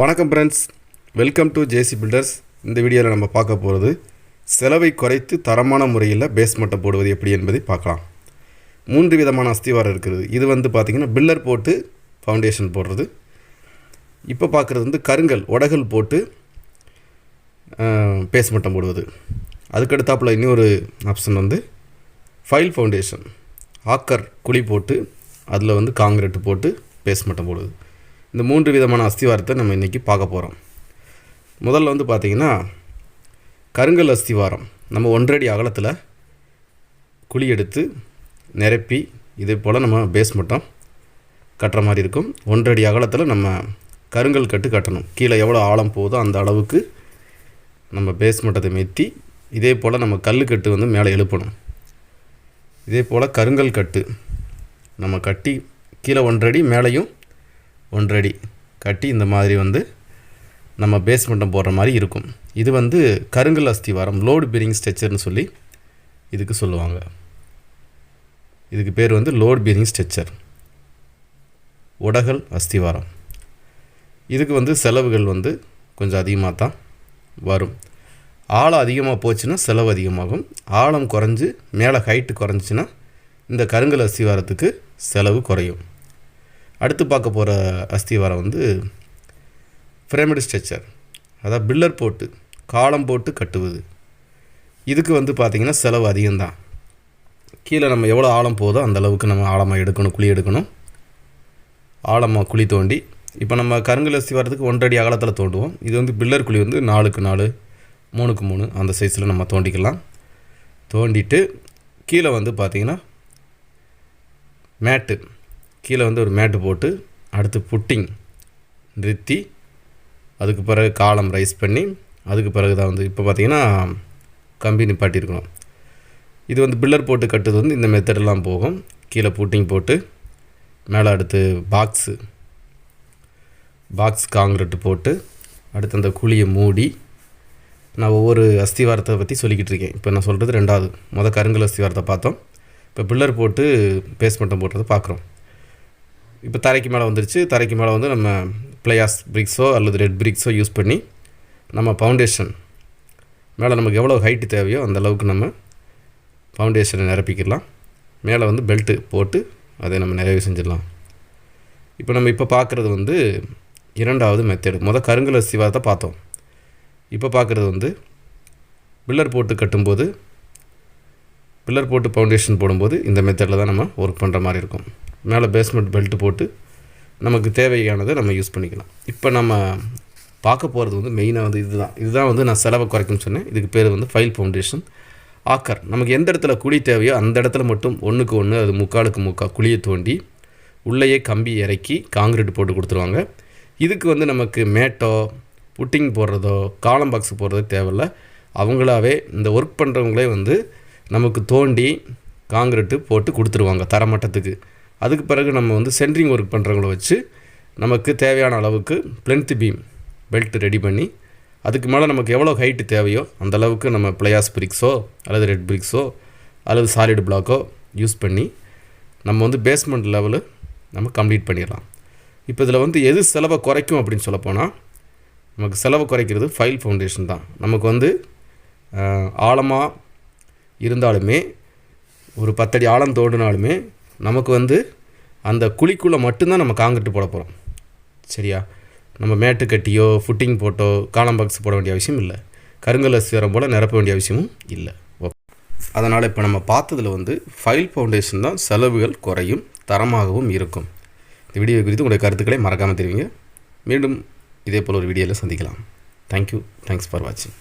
வணக்கம் friends welcome to J C builders இந்த வீடியோவில் நம்ம பார்க்க போகிறது செலவை குறைத்து தரமான முறையில் பேஸ் மட்டம் போடுவது எப்படி என்பதை பார்க்கலாம். மூன்று விதமான அஸ்திவாரம் இருக்கிறது இது வந்து பார்த்திங்கன்னா பில்லர் போட்டு ஃபவுண்டேஷன் போடுறது. இப்போ பார்க்குறது வந்து கருங்கல் உடகல் போட்டு பேஸ் மட்டம் போடுவது. அதுக்கடுத்தாப்பில் இன்னொரு ஆப்ஷன் வந்து ஃபைல் ஃபவுண்டேஷன் ஆக்கர் குழி போட்டு அதில் வந்து காங்கிரீட் போட்டு பேஸ் மட்டம் போடுவது. இந்த மூன்று விதமான அஸ்திவாரத்தை நம்ம இன்றைக்கி பார்க்க போகிறோம் முதல்ல வந்து பார்த்திங்கன்னா கருங்கல் அஸ்திவாரம். நம்ம ஒன்றடி அகலத்தில் குழி எடுத்து நிரப்பி இதே போல் நம்ம பேஸ் மட்டம் கட்டுற மாதிரி இருக்கும். ஒன்றடி அகலத்தில் நம்ம கருங்கல் கட்டு கட்டணும். கீழே எவ்வளோ ஆழம் போகுதோ அந்த அளவுக்கு நம்ம பேஸ் மட்டத்தை மெத்தி இதே போல் நம்ம கல் கட்டு வந்து மேலே எழுப்பணும். இதே போல் கருங்கல் கட்டு நம்ம கட்டி கீழே ஒன்றடி மேலேயும் ஒன்றடி கட்டி இந்த மாதிரி வந்து நம்ம பேஸ்மெண்ட்டம் போடுற மாதிரி இருக்கும். இது வந்து கருங்கல் அஸ்திவாரம் லோடு பீரிங் ஸ்ட்ரெச்சர்னு சொல்லி இதுக்கு சொல்லுவாங்க. இதுக்கு பேர் வந்து லோட் பீரிங் ஸ்ட்ரெச்சர் உடகல் அஸ்திவாரம் இதுக்கு வந்து செலவுகள் வந்து கொஞ்சம் அதிகமாக தான் வரும். ஆழம் அதிகமாக போச்சுன்னா செலவு அதிகமாகும். ஆழம் குறைஞ்சி மேலே ஹைட்டு குறைஞ்சிச்சின்னா இந்த கருங்கல் அஸ்திவாரத்துக்கு செலவு குறையும். அடுத்து பார்க்க போகிற அஸ்திவாரம் வந்து பிரமிடு ஸ்ட்ரெச்சர் அதாவது பில்லர் போட்டு காலம் போட்டு கட்டுவது. இதுக்கு வந்து பார்த்திங்கன்னா செலவு அதிகம்தான். கீழே நம்ம எவ்வளோ ஆழம் போதோ அந்த அளவுக்கு நம்ம ஆழமாக எடுக்கணும் குழி எடுக்கணும். ஆழமாக குழி தோண்டி இப்போ நம்ம கருங்கல் அஸ்திவாரத்துக்கு ஒன்றடி அகலத்தில் தோண்டுவோம். இது வந்து பில்லர் குழி வந்து நாலுக்கு நாலு மூணுக்கு மூணு அந்த சைஸில் நம்ம தோண்டிக்கலாம். தோண்டிட்டு கீழே வந்து பார்த்திங்கன்னா மேட்டு. கீழே வந்து ஒரு மேட்டு போட்டு அடுத்து புட்டிங் நிறுத்தி அதுக்கு பிறகு காலம் ரைஸ் பண்ணி அதுக்கு பிறகு தான் வந்து இப்போ பார்த்திங்கன்னா கம்பி நிப்பாட்டியிருக்கணும். இது வந்து பில்லர் போட்டு கட்டுறது வந்து இந்த மெத்தடெல்லாம் போகும். கீழே புட்டிங் போட்டு மேலே அடுத்து பாக்ஸு பாக்ஸ் காங்கிரட்டு போட்டு அடுத்து அந்த குழியை மூடி நான் ஒவ்வொரு அஸ்திவாரத்தை பற்றி சொல்லிக்கிட்டு இருக்கேன். இப்போ நான் சொல்கிறது ரெண்டாவது. மொதல் கருங்கல் அஸ்திவாரத்தை பார்த்தோம். இப்போ பில்லர் போட்டு பேஸ்மெண்ட்டம் போடுறதை பார்க்குறோம். இப்போ தரைக்கு மேலே வந்துருச்சு. தரைக்கு மேலே வந்து நம்ம பிளேயாஸ் பிரிக்ஸோ அல்லது ரெட் பிரிக்ஸோ யூஸ் பண்ணி நம்ம ஃபவுண்டேஷன் மேலே நமக்கு எவ்வளோ ஹைட்டு தேவையோ அந்த அளவுக்கு நம்ம ஃபவுண்டேஷனை நிரப்பிக்கலாம் மேலே வந்து பெல்ட்டு போட்டு அதை நம்ம நிறைவு செஞ்சிடலாம். இப்போ நம்ம இப்போ பார்க்குறது வந்து இரண்டாவது மெத்தேடு மொதல் கருங்கல சிவாத்தை பார்த்தோம். இப்போ பார்க்குறது வந்து பில்லர் போட்டு கட்டும்போது பில்லர் போட்டு ஃபவுண்டேஷன் போடும்போது இந்த மெத்தடில் தான் நம்ம ஒர்க் பண்ணுற மாதிரி இருக்கும். மேலே பேஸ்மெண்ட் பெல்ட் போட்டு நமக்கு தேவையானதை நம்ம யூஸ் பண்ணிக்கலாம். இப்போ நம்ம பார்க்க போகிறது வந்து மெயினாக வந்து இதுதான். இதுதான் வந்து நான் செலவை குறைக்கும்னு சொன்னேன். இதுக்கு பேர் வந்து ஃபைல் ஃபவுண்டேஷன் ஆக்கர். நமக்கு எந்த இடத்துல குழி தேவையோ அந்த இடத்துல மட்டும் ஒன்றுக்கு ஒன்று அது முக்காலுக்கு முக்கால் குழியை தோண்டி உள்ளேயே கம்பி இறக்கி காங்கிரீட் போட்டு கொடுத்துருவாங்க. இதுக்கு வந்து நமக்கு மேட்டோ புட்டிங் போடுறதோ காலம் பாக்ஸ் போடுறதோ தேவையில்ல. அவங்களாவே இந்த ஒர்க் பண்ணுறவங்களே வந்து நமக்கு தோண்டி காங்கிரீட்டு போட்டு கொடுத்துருவாங்க தரமட்டத்துக்கு. அதுக்கு பிறகு நம்ம வந்து சென்ட்ரிங் ஒர்க் பண்ணுறவங்கள வச்சு நமக்கு தேவையான அளவுக்கு பிளென்த் பீம் பெல்ட் ரெடி பண்ணி அதுக்கு மேலே நமக்கு எவ்வளோ ஹைட்டு தேவையோ அந்த அளவுக்கு நம்ம பிளேயாஸ் பிரிக்ஸோ அல்லது ரெட் பிரிக்ஸோ அல்லது சாலிட் பிளாக்கோ யூஸ் பண்ணி நம்ம வந்து பேஸ்மெண்ட் லெவலு நம்ம கம்ப்ளீட் பண்ணிடலாம். இப்போ இதில் வந்து எது செலவை குறைக்கும் அப்படின்னு சொல்லப்போனால் நமக்கு செலவை குறைக்கிறது ஃபைல் ஃபவுண்டேஷன் தான். நமக்கு வந்து ஆழமாக இருந்தாலுமே ஒரு பத்தடி ஆழம் தோண்டினாலுமே நமக்கு வந்து அந்த குழிக்குள்ளே மட்டும்தான் நம்ம காங்கிட்டு போட போகிறோம் சரியா? நம்ம மேட்டு கட்டியோ ஃபுட்டிங் போட்டோ காலம் பாக்ஸ் போட வேண்டிய அவசியம் இல்லை. கருங்கல் சேரம் போல் நிரப்ப வேண்டிய அவசியமும் இல்லை. ஓகே அதனால் இப்போ நம்ம பார்த்ததில் வந்து ஃபைல் ஃபவுண்டேஷன் தான் செலவுகள் குறையும் தரமாகவும் இருக்கும். இந்த வீடியோ குறித்து உங்களுடைய கருத்துக்களை மறக்காமல் தெரிவிங்க. மீண்டும் இதே போல் ஒரு வீடியோவில் சந்திக்கலாம். தேங்க்யூ தேங்க்ஸ் ஃபார் வாட்சிங்